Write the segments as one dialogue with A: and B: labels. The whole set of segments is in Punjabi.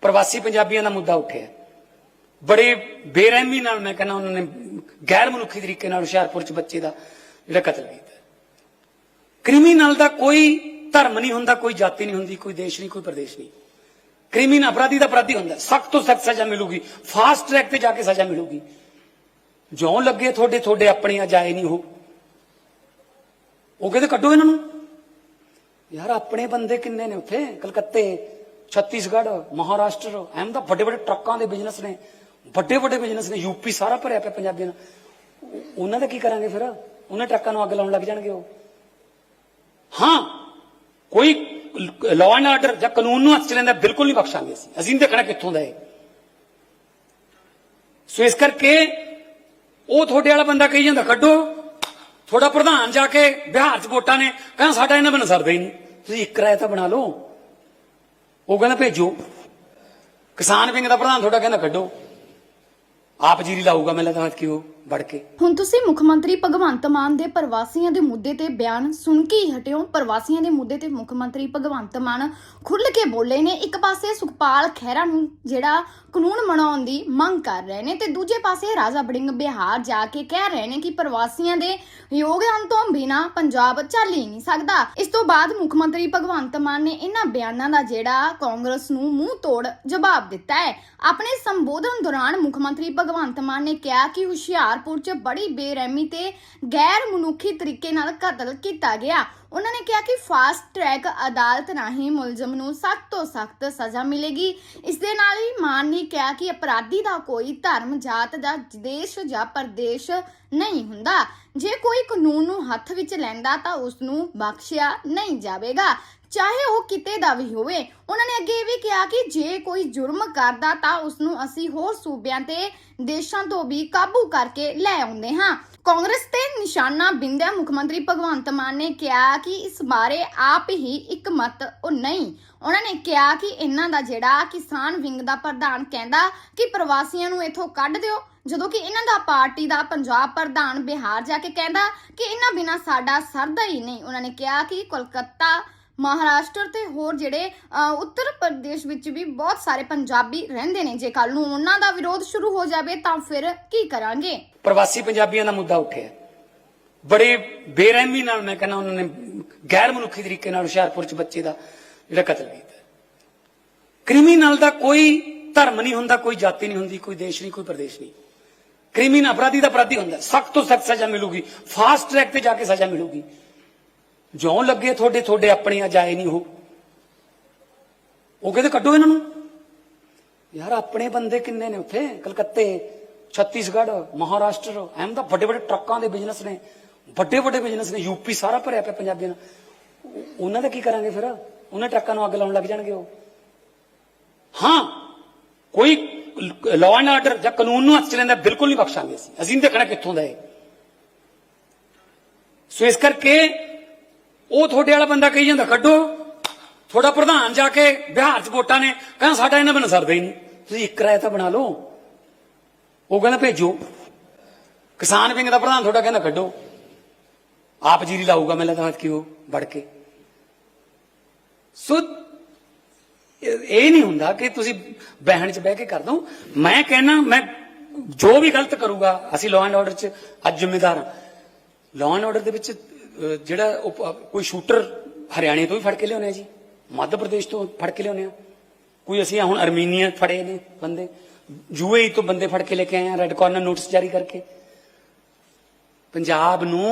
A: ਪ੍ਰਵਾਸੀ ਪੰਜਾਬੀਆਂ ਦਾ ਮੁੱਦਾ ਉੱਠਿਆ। ਬੜੇ ਬੇਰਹਿਮੀ ਨਾਲ ਮੈਂ ਕਹਿੰਦਾ ਉਹਨਾਂ ਨੇ ਗੈਰ ਮਨੁੱਖੀ ਤਰੀਕੇ ਨਾਲ ਹੁਸ਼ਿਆਰਪੁਰ ਚ ਬੱਚੇ ਦਾ ਜਿਹੜਾ ਕਤਲ ਕੀਤਾ। ਕ੍ਰਿਮੀਨਲ ਦਾ ਕੋਈ ਧਰਮ ਨਹੀਂ ਹੁੰਦਾ, ਕੋਈ ਜਾਤੀ ਨਹੀਂ ਹੁੰਦੀ, ਕੋਈ ਦੇਸ਼ ਨਹੀਂ, ਕੋਈ ਪ੍ਰਦੇਸ਼ ਨਹੀਂ। ਕ੍ਰਿਮੀਨਲ ਅਪਰਾਧੀ ਦਾ ਅਪਰਾਧੀ ਹੁੰਦਾ। ਸਖਤ ਤੋਂ ਸਖਤ ਸਜ਼ਾ ਮਿਲੂਗੀ। ਫਾਸਟ ਟਰੈਕ ਤੇ ਜਾ ਕੇ ਸਜ਼ਾ ਮਿਲੂਗੀ। ਜਿਉਂ ਲੱਗੇ ਤੁਹਾਡੇ ਤੁਹਾਡੇ ਆਪਣੀਆਂ ਜਾਏ ਨਹੀਂ ਹੋ ਉਹ ਕਹਿੰਦੇ ਕੱਢੋ ਇਹਨਾਂ ਨੂੰ। ਯਾਰ, ਆਪਣੇ ਬੰਦੇ ਕਿੰਨੇ ਨੇ ਉੱਥੇ? ਕਲਕੱਤੇ। ਛੱਤੀਸਗੜ੍ਹ, ਮਹਾਰਾਸ਼ਟਰ ਐਮ ਦਾ ਵੱਡੇ ਵੱਡੇ ਟਰੱਕਾਂ ਦੇ ਬਿਜ਼ਨਸ ਨੇ। ਵੱਡੇ ਵੱਡੇ ਬਿਜ਼ਨਸ ਨੇ। ਯੂਪੀ ਸਾਰਾ ਭਰਿਆ ਪਿਆ ਪੰਜਾਬੀਆਂ ਨਾਲ। ਉਹਨਾਂ ਦਾ ਕੀ ਕਰਾਂਗੇ ਫਿਰ? ਉਹਨਾਂ ਟਰੱਕਾਂ ਨੂੰ ਅੱਗ ਲਾਉਣ ਲੱਗ ਜਾਣਗੇ ਉਹ। ਹਾਂ, ਕੋਈ ਲਾਅ ਐਂਡ ਆਰਡਰ ਜਾਂ ਕਾਨੂੰਨ ਨੂੰ ਹੱਥ ਚ ਲੈਂਦਾ ਬਿਲਕੁਲ ਨਹੀਂ ਬਖਸ਼ਾਂਗੇ ਅਸੀਂ। ਅਸੀਂ ਦੇਖਣਾ ਕਿੱਥੋਂ ਦਾ ਹੈ ਸੋ ਇਸ ਕਰਕੇ ਉਹ ਤੁਹਾਡੇ ਵਾਲਾ ਬੰਦਾ ਕਹੀ ਜਾਂਦਾ, ਕੱਢੋ। ਤੁਹਾਡਾ ਪ੍ਰਧਾਨ ਜਾ ਕੇ ਬਿਹਾਰ ਚ ਵੋਟਾਂ ਨੇ। ਕਹਿੰਦਾ, ਸਾਡਾ ਇਹਨਾਂ ਬਿਨਾਂ ਸਰਦਾ ਹੀ ਨਹੀਂ। ਤੁਸੀਂ ਇੱਕ ਰਾਇ ਤਾਂ ਬਣਾ ਲਓ। ਉਹ ਕਹਿੰਦਾ ਭੇਜੋ। ਕਿਸਾਨ ਵਿੰਗ ਦਾ ਪ੍ਰਧਾਨ ਤੁਹਾਡਾ ਕਹਿੰਦਾ ਕੱਢੋ। ਆਪ ਜੀਰੀ ਲਾਊਗਾ ਮੈਨੂੰ ਲੱਗਦਾ ਕਿਉਂ ਵੜ ਕੇ?
B: ਹੁਣ ਤੁਸੀਂ ਮੁੱਖ ਮੰਤਰੀ ਭਗਵੰਤ ਮਾਨ ਦੇ ਪ੍ਰਵਾਸੀਆਂ ਦੇ ਮੁੱਦੇ ਤੇ ਬਿਆਨ ਸੁਣ ਕੇ ਹੀ ਹਟਿਓ ਪ੍ਰਵਾਸੀਆਂ ਦੇ ਮੁੱਦੇ ਤੇ ਮੁੱਖ ਮੰਤਰੀ ਭਗਵੰਤ ਮਾਨ ਖੁੱਲ੍ਹ ਕੇ ਬੋਲੇ ਨੇ। ਇੱਕ ਪਾਸੇ ਸੁਖਪਾਲ ਖਹਿਰਾ ਨੂੰ ਜਿਹੜਾ ਕਾਨੂੰਨ ਬਣਾਉਣ ਦੀ ਮੰਗ ਕਰ ਰਹੇ ਨੇ ਤੇ ਦੂਜੇ ਪਾਸੇ ਰਾਜਾ ਬੜਿੰਗ ਬਿਹਾਰ ਜਾ ਕੇ ਕਹਿ ਰਹੇ ਨੇ ਕਿ ਪ੍ਰਵਾਸੀਆਂ ਦੇ ਯੋਗਦਾਨ ਤੋਂ ਬਿਨਾ ਪੰਜਾਬ ਚੱਲ ਹੀ ਨਹੀਂ ਸਕਦਾ। ਇਸ ਤੋਂ ਬਾਅਦ ਮੁੱਖ ਮੰਤਰੀ ਭਗਵੰਤ ਮਾਨ ਨੇ ਇਹਨਾਂ ਬਿਆਨਾਂ ਦਾ ਜਿਹੜਾ ਕਾਂਗਰਸ ਨੂੰ ਮੂੰਹ ਤੋੜ ਜਵਾਬ ਦਿੱਤਾ ਹੈ। ਆਪਣੇ ਸੰਬੋਧਨ ਦੌਰਾਨ ਮੁੱਖ ਮੰਤਰੀ ਭਗਵੰਤ ਭਗਵੰਤ ਮਾਨ ਨੇ ਕਿਹਾ ਕਿ ਹੁਸ਼ਿਆਰਪੁਰ 'ਚ ਬੜੀ ਬੇਰਹਿਮੀ ਤੇ ਗੈਰ ਮਨੁੱਖੀ ਤਰੀਕੇ ਨਾਲ ਕਤਲ ਕੀਤਾ ਗਿਆ। ਉਹਨਾਂ ਨੇ ਕਿਹਾ ਕਿ ਫਾਸਟ ਟਰੈਕ ਅਦਾਲਤ ਰਾਹੀਂ ਮੁਲਜ਼ਮ ਨੂੰ ਸਖਤ ਤੋਂ ਸਖਤ ਸਜ਼ਾ ਮਿਲੇਗੀ। ਇਸ ਦੇ ਨਾਲ ਹੀ ਮਾਨ ਨੇ ਕਿਹਾ ਕਿ ਅਪਰਾਧੀ ਦਾ ਕੋਈ ਧਰਮ, ਜਾਤ ਜਾਂ ਦੇਸ਼ ਜਾਂ ਪ੍ਰਦੇਸ਼ ਨਹੀਂ ਹੁੰਦਾ। ਜੇ ਕੋਈ ਕਾਨੂੰਨ ਨੂੰ ਹੱਥ ਵਿੱਚ ਲੈਂਦਾ ਤਾਂ ਉਸ ਨੂੰ ਬਖਸ਼ਿਆ ਨਹੀਂ ਜਾਵੇਗਾ। ਚਾਹੇ ਉਹ ਕਿਤੇ ਦਾ ਵੀ ਹੋਵੇ, ਉਹਨਾਂ ਨੇ ਅੱਗੇ ਵੀ ਕਿਹਾ ਕਿ ਜੇ ਕੋਈ ਜੁਰਮ ਕਰਦਾ ਤਾਂ ਉਸ ਨੂੰ ਅਸੀਂ ਹੋਰ ਸੂਬਿਆਂ ਤੇ ਦੇਸ਼ਾਂ ਤੋਂ ਵੀ ਕਾਬੂ ਕਰਕੇ ਲੈ ਆਉਂਦੇ ਹਾਂ। ਕਾਂਗਰਸ ਤੇ ਨਿਸ਼ਾਨਾ ਬਿੰਦਿਆ ਮੁੱਖ ਮੰਤਰੀ ਭਗਵੰਤ ਮਾਨ ਨੇ ਕਿਹਾ ਕਿ ਇਸ ਬਾਰੇ ਆਪ ਹੀ ਇੱਕ ਮਤ ਉਹ ਨਹੀਂ। ਉਹਨਾਂ ਨੇ ਕਿਹਾ ਕਿ ਇਹਨਾਂ ਦਾ ਜਿਹੜਾ ਕਿਸਾਨ ਵਿੰਗ ਦਾ ਪ੍ਰਧਾਨ ਕਹਿੰਦਾ ਕਿ ਪ੍ਰਵਾਸੀਆਂ ਨੂੰ ਇਥੋਂ ਕੱਢ ਦਿਓ ਜਦੋਂ ਕਿ ਇਹਨਾਂ ਦਾ ਪਾਰਟੀ ਦਾ ਪੰਜਾਬ ਪ੍ਰਧਾਨ ਬਿਹਾਰ ਜਾ ਕੇ ਕਹਿੰਦਾ ਕਿ ਇਹਨਾਂ ਬਿਨਾ ਸਾਡਾ ਸਰਦਾ ਹੀ ਨਹੀਂ। ਉਹਨਾਂ ਨੇ ਕਿਹਾ ਕਿ ਕੋਲਕਾਤਾ ਮਹਾਰਾਸ਼ਟਰ ਤੇ ਹੋਰ ਜਿਹੜੇ ਅ, ਉੱਤਰ ਪ੍ਰਦੇਸ਼ ਵਿੱਚ ਵੀ ਬਹੁਤ ਸਾਰੇ ਪੰਜਾਬੀ ਰਹਿੰਦੇ ਨੇ। ਜੇ ਕੱਲ ਨੂੰ ਉਹਨਾਂ ਦਾ ਵਿਰੋਧ ਸ਼ੁਰੂ ਹੋ ਜਾਵੇ ਤਾਂ ਫਿਰ ਕੀ ਕਰਾਂਗੇ?
A: ਪ੍ਰਵਾਸੀ ਪੰਜਾਬੀਆਂ ਦਾ ਮੁੱਦਾ ਉੱਠਿਆ। ਬੜੇ ਬੇਰਹਿਮੀ ਨਾਲ ਮੈਂ ਕਹਿੰਦਾ ਉਹਨਾਂ ਨੇ ਗੈਰ ਮਨੁੱਖੀ ਤਰੀਕੇ ਨਾਲ ਹੁਸ਼ਿਆਰਪੁਰ ਚ ਬੱਚੇ ਦਾ ਜਿਹੜਾ ਕਤਲ ਕੀਤਾ। ਕ੍ਰਿਮੀਨਲ ਦਾ ਕੋਈ ਧਰਮ ਨਹੀਂ ਹੁੰਦਾ, ਕੋਈ ਜਾਤੀ ਨਹੀਂ ਹੁੰਦੀ, ਕੋਈ ਦੇਸ਼ ਨਹੀਂ, ਕੋਈ ਪ੍ਰਦੇਸ਼ ਨਹੀਂ। ਕ੍ਰਿਮੀਨਲ ਅਪਰਾਧੀ ਦਾ ਅਪਰਾਧੀ ਹੁੰਦਾ। ਸਖਤ ਤੋਂ ਸਖਤ ਸਜ਼ਾ ਮਿਲੂਗੀ। ਫਾਸਟ ਟਰੈਕ ਤੇ ਜਾ ਕੇ ਸਜ਼ਾ ਮਿਲੂਗੀ। ਜਿਉਂ ਲੱਗੇ ਤੁਹਾਡੇ ਤੁਹਾਡੇ ਆਪਣੇ ਆ, ਜਾਏ ਨਹੀਂ ਹੋ ਉਹ ਕਹਿੰਦੇ ਕੱਢੋ ਇਹਨਾਂ ਨੂੰ। ਯਾਰ ਆਪਣੇ ਬੰਦੇ ਕਿੰਨੇ ਨੇ ਉੱਥੇ? ਕਲਕੱਤੇ। ਛੱਤੀਸਗੜ੍ਹ, ਮਹਾਰਾਸ਼ਟਰ ਐਮ ਦਾ ਵੱਡੇ ਵੱਡੇ ਟਰੱਕਾਂ ਦੇ ਬਿਜ਼ਨਸ ਨੇ। ਵੱਡੇ ਵੱਡੇ ਬਿਜ਼ਨਸ ਨੇ ਯੂਪੀ ਸਾਰਾ ਭਰਿਆ ਪਿਆ ਪੰਜਾਬੀਆਂ ਨਾਲ। ਉਹਨਾਂ ਦਾ ਕੀ ਕਰਾਂਗੇ ਫਿਰ? ਉਹਨਾਂ ਟਰੱਕਾਂ ਨੂੰ ਅੱਗ ਲਾਉਣ ਲੱਗ ਜਾਣਗੇ ਉਹ। ਹਾਂ, ਕੋਈ ਲਾਅ ਐਂਡ ਆਰਡਰ ਜਾਂ ਕਾਨੂੰਨ ਨੂੰ ਹੱਥ ਚ ਲੈਂਦਾ ਬਿਲਕੁਲ ਨਹੀਂ ਬਖਸ਼ਾਂਗੇ ਅਸੀਂ। ਅਸੀਂ ਨਹੀਂ ਦੇਖਣਾ ਕਿੱਥੋਂ ਦਾ ਹੈ ਸੋ ਇਸ ਕਰਕੇ ਉਹ ਤੁਹਾਡੇ ਵਾਲਾ ਬੰਦਾ ਕਹੀ ਜਾਂਦਾ, ਕੱਢੋ। ਤੁਹਾਡਾ ਪ੍ਰਧਾਨ ਜਾ ਕੇ ਬਿਹਾਰ ਚ ਵੋਟਾਂ ਨੇ, ਕਹਿੰਦਾ ਸਾਡਾ ਇਹਨਾਂ ਬਿਨਾਂ ਸਰਦਾ ਹੀ ਨਹੀਂ। ਤੁਸੀਂ ਇੱਕ ਰਾਇ ਤਾਂ ਬਣਾ ਲਓ। ਉਹ ਕਹਿੰਦਾ ਭੇਜੋ। ਕਿਸਾਨ ਵਿੰਗ ਦਾ ਪ੍ਰਧਾਨ ਤੁਹਾਡਾ ਕਹਿੰਦਾ ਕੱਢੋ। ਆਪ ਜੀਰੀ ਲਾਊਗਾ ਮੈਨੂੰ ਲੱਗਦਾ ਉਹ ਵੜ ਕੇ। ਸੋ, ਇਹ ਨਹੀਂ ਹੁੰਦਾ ਕਿ ਤੁਸੀਂ ਬਹਿਣ 'ਚ ਬਹਿ ਕੇ ਕਰ ਦੋ। ਮੈਂ ਕਹਿਣਾ, ਮੈਂ ਜੋ ਵੀ ਗਲਤ ਕਰੂਗਾ, ਅਸੀਂ ਲਾਅ ਐਂਡ ਆਰਡਰ 'ਚ ਅੱਜ ਜ਼ਿੰਮੇਦਾਰ ਹਾਂ। ਲਾਅ ਐਂਡ ਆਰਡਰ ਦੇ ਵਿੱਚ ਜਿਹੜਾ ਉਹ ਕੋਈ ਸ਼ੂਟਰ ਹਰਿਆਣੇ ਤੋਂ ਵੀ ਫੜ ਕੇ ਲਿਆਉਂਦੇ ਆ ਜੀ। ਮੱਧ ਪ੍ਰਦੇਸ਼ ਤੋਂ ਫੜ ਕੇ ਲਿਆਉਂਦੇ ਆ। ਕੋਈ ਅਸੀਂ ਹੁਣ ਅਰਮੀਨੀਆ ਫੜੇ ਨੇ ਬੰਦੇ, ਯੂਏਈ ਤੋਂ ਬੰਦੇ ਫੜ ਕੇ ਲੈ ਕੇ ਆਏ ਆ ਰੈੱਡ ਕਾਰਨਰ ਨੋਟਿਸ ਜਾਰੀ ਕਰਕੇ। ਪੰਜਾਬ ਨੂੰ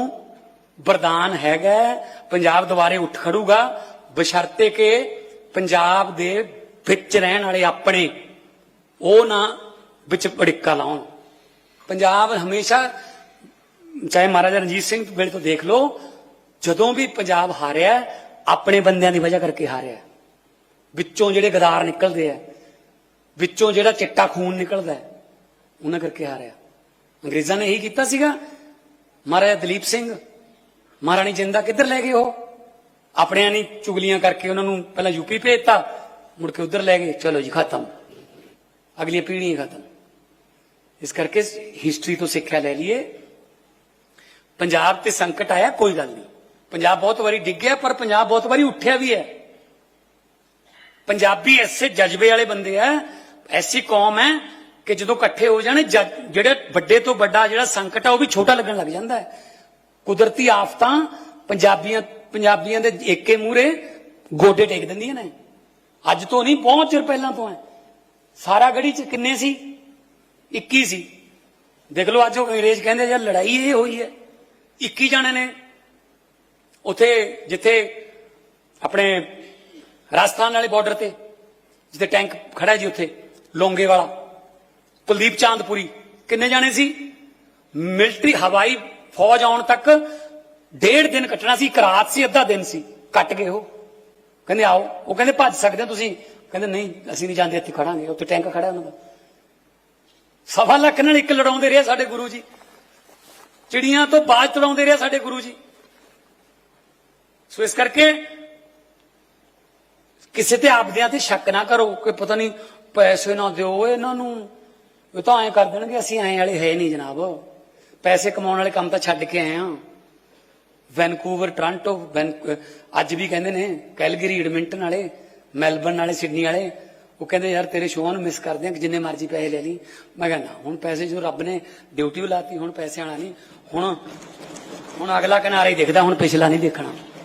A: ਵਰਦਾਨ ਹੈਗਾ, ਪੰਜਾਬ ਦੁਬਾਰੇ ਉੱਠ ਖੜੂਗਾ, ਬਸ਼ਰਤੇ ਕਿ ਪੰਜਾਬ ਦੇ ਵਿੱਚ ਰਹਿਣ ਵਾਲੇ ਆਪਣੇ, ਉਹ ਨਾ ਵਿੱਚ ਅੜਿੱਕਾ ਲਾਉਣ। ਪੰਜਾਬ ਹਮੇਸ਼ਾ, ਚਾਹੇ ਮਹਾਰਾਜਾ ਰਣਜੀਤ ਸਿੰਘ ਵੇਲੇ ਤੋਂ ਦੇਖ ਲਓ, ਜਦੋਂ ਵੀ ਪੰਜਾਬ ਹਾਰਿਆ, ਆਪਣੇ ਬੰਦਿਆਂ ਦੀ ਵਜ੍ਹਾ ਕਰਕੇ ਹਾਰਿਆ। ਵਿੱਚੋਂ ਜਿਹੜੇ ਗਦਾਰ ਨਿਕਲਦੇ ਆ, ਵਿੱਚੋਂ ਜਿਹੜਾ ਚਿੱਟਾ ਖੂਨ ਨਿਕਲਦਾ ਉਹਨਾਂ ਕਰਕੇ ਹਾਰਿਆ। ਅੰਗਰੇਜ਼ਾਂ ਨੇ ਇਹੀ ਕੀਤਾ ਸੀਗਾ ਮਹਾਰਾਜਾ ਦਲੀਪ ਸਿੰਘ, ਮਹਾਰਾਣੀ ਜਿੰਦਾ ਕਿੱਧਰ ਲੈ ਗਏ ਉਹ? ਆਪਣਿਆਂ ਨੇ ਚੁਗਲੀਆਂ ਕਰਕੇ ਉਹਨਾਂ ਨੂੰ ਪਹਿਲਾਂ ਯੂਪੀ ਭੇਜਤਾ, ਮੁੜ ਕੇ ਉਧਰ ਲੈ ਗਏ। ਚਲੋ ਜੀ, ਖਤਮ। ਅਗਲੀ ਪੀੜ੍ਹੀ ਖਤਮ। ਇਸ ਕਰਕੇ ਹਿਸਟਰੀ ਤੋਂ ਸਿੱਖਿਆ ਲੈ ਲਈਏ। ਪੰਜਾਬ ਤੇ ਸੰਕਟ ਆਇਆ, ਕੋਈ ਗੱਲ ਨਹੀਂ। ਪੰਜਾਬ ਬਹੁਤ ਵਾਰੀ ਡਿੱਗਿਆ, ਪਰ ਪੰਜਾਬ ਬਹੁਤ ਵਾਰੀ ਉੱਠਿਆ ਵੀ ਹੈ। ਪੰਜਾਬੀ ਐਸੇ ਜਜ਼ਬੇ ਵਾਲੇ ਬੰਦੇ ਆ, ਐਸੀ ਕੌਮ ਹੈ ਕਿ ਜਦੋਂ ਇਕੱਠੇ ਹੋ ਜਾਣ ਜਿਹੜੇ ਵੱਡੇ ਤੋਂ ਵੱਡਾ ਜਿਹੜਾ ਸੰਕਟ ਆ, ਉਹ ਵੀ ਛੋਟਾ ਲੱਗਣ ਲੱਗ ਜਾਂਦਾ ਹੈ। ਕੁਦਰਤੀ ਆਫਤਾਂ ਪੰਜਾਬੀਆਂ ਪੰਜਾਬੀਆਂ ਦੇ ਏਕੇ ਮੂਰੇ ਗੋਡੇ ਟੇਕ ਦਿੰਦੀਆਂ ਨੇ। ਅੱਜ ਤੋਂ ਨਹੀਂ, ਬਹੁਤ ਚਿਰ ਪਹਿਲਾਂ ਤੋਂ ਹੈ। ਸਾਰਾ ਗੜੀ ਚ ਕਿੰਨੇ ਸੀ? 21 ਸੀ। ਦੇਖ ਲਓ, ਅੱਜ ਉਹ ਅੰਗਰੇਜ਼ ਕਹਿੰਦੇ ਯਾਰ ਲੜਾਈ ਇਹ ਹੋਈ ਹੈ। 21 ਜਾਣੇ ਨੇ। ਉਥੇ ਜਿੱਥੇ ਆਪਣੇ ਰਾਜਸਥਾਨ ਵਾਲੇ ਬਾਰਡਰ ਤੇ, ਜਿੱਥੇ ਟੈਂਕ ਖੜਾ ਜੀ ਉੱਥੇ, ਲੋਂਗੇ ਵਾਲਾ, ਕੁਲਦੀਪ ਚਾਂਦਪੁਰੀ, ਕਿੰਨੇ ਜਾਣੇ ਸੀ? ਮਿਲਟਰੀ ਹਵਾਈ ਫੌਜ ਆਉਣ ਤੱਕ ਡੇਢ ਦਿਨ ਕੱਟਣਾ ਸੀ, ਇੱਕ ਰਾਤ ਸੀ, ਅੱਧਾ ਦਿਨ ਸੀ, ਕੱਟ ਗਏ ਉਹ। ਕਹਿੰਦੇ ਆਓ, ਉਹ ਕਹਿੰਦੇ ਭੱਜ ਸਕਦੇ ਹੋ ਤੁਸੀਂ। ਕਹਿੰਦੇ ਨਹੀਂ, ਅਸੀਂ ਨਹੀਂ ਜਾਂਦੇ, ਇੱਥੇ ਖੜਾਂਗੇ, ਉੱਥੇ ਟੈਂਕ ਖੜਾ ਉਹਨਾਂ ਦਾ। ਸਵਾ ਲੱਖ ਨਾਲ ਇੱਕ ਲੜਾਉਂਦੇ ਰਹੇ ਸਾਡੇ ਗੁਰੂ ਜੀ। ਚਿੜੀਆਂ ਤੋਂ ਬਾਜ ਤੜਾਉਂਦੇ ਰਹੇ ਸਾਡੇ ਗੁਰੂ ਜੀ। ਸੋ ਇਸ ਕਰਕੇ ਕਿਸੇ ਤੇ ਆਪਦਿਆਂ ਤੇ ਸ਼ੱਕ ਨਾ ਕਰੋ ਕਿ ਪਤਾ ਨਹੀਂ ਪੈਸੇ ਨਾ ਦਿਓ ਇਹਨਾਂ ਨੂੰ। ਇਹ ਤਾਂ ਐਂ ਕਰ ਦੇਣਗੇ, ਅਸੀਂ ਐਂ ਵਾਲੇ ਹੈ ਨਹੀਂ ਜਨਾਬ। ਪੈਸੇ ਕਮਾਉਣ ਵਾਲੇ ਕੰਮ ਤਾਂ ਛੱਡ ਕੇ ਆਏ ਆ ਵੈਨਕੂਵਰ, ਟ੍ਰਾਂਟੋ ਅੱਜ ਵੀ ਕਹਿੰਦੇ ਨੇ, ਕੈਲਗਰੀ, ਐਡਮਿੰਟਨ ਵਾਲੇ, ਮੈਲਬਰਨ ਵਾਲੇ, ਸਿਡਨੀ ਵਾਲੇ, ਉਹ ਕਹਿੰਦੇ, ਯਾਰ ਤੇਰੇ ਸ਼ੋਅ ਨੂੰ ਮਿਸ ਕਰਦੇ ਆ ਕਿ ਜਿੰਨੇ ਮਰਜ਼ੀ ਪੈਸੇ ਲੈ ਲਈ। ਮੈਂ ਕਹਿੰਦਾ ਹੁਣ ਪੈਸੇ ਜੋ ਰੱਬ ਨੇ ਡਿਊਟੀ ਲਾਤੀ, ਹੁਣ ਪੈਸੇ ਆਣਾ ਨਹੀਂ। ਹੁਣ ਹੁਣ ਅਗਲਾ ਕਿਨਾਰਾ ਹੀ ਦਿਖਦਾ, ਹੁਣ ਪਿਛਲਾ ਨਹੀਂ ਦੇਖਣਾ।